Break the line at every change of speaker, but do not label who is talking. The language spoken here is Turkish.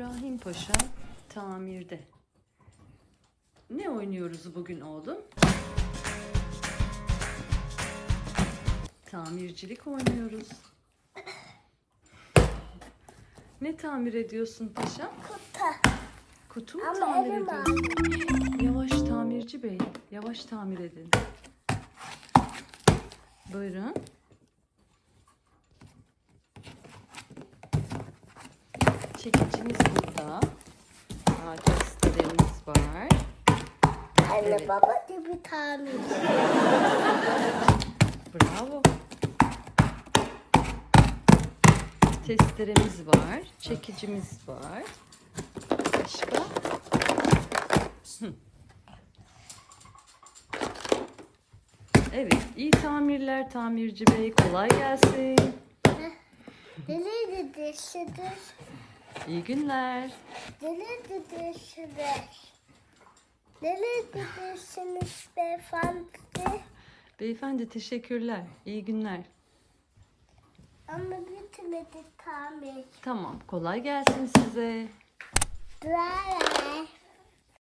İbrahim Paşa tamirde. Ne oynuyoruz bugün oğlum? Tamircilik oynuyoruz. Ne tamir ediyorsun paşam?
Kutu.
Kutu mu
Ama
tamir
elim
ediyorsun? Yavaş tamirci bey, yavaş tamir edin. Buyurun. Çekicimiz burada. Aa, testlerimiz var.
Anne
Evet.
baba bir tamir.
Bravo. Testeremiz var. Çekicimiz var. Başka? Hı. Evet, iyi tamirler tamirci bey. Kolay gelsin.
Deli dedesidir.
İyi günler.
Deli dedesidir. Deli dedesiniz beyefendi.
Beyefendi teşekkürler. İyi günler.
Ama bitmedi tamir.
Tamam, kolay gelsin size.
Bye.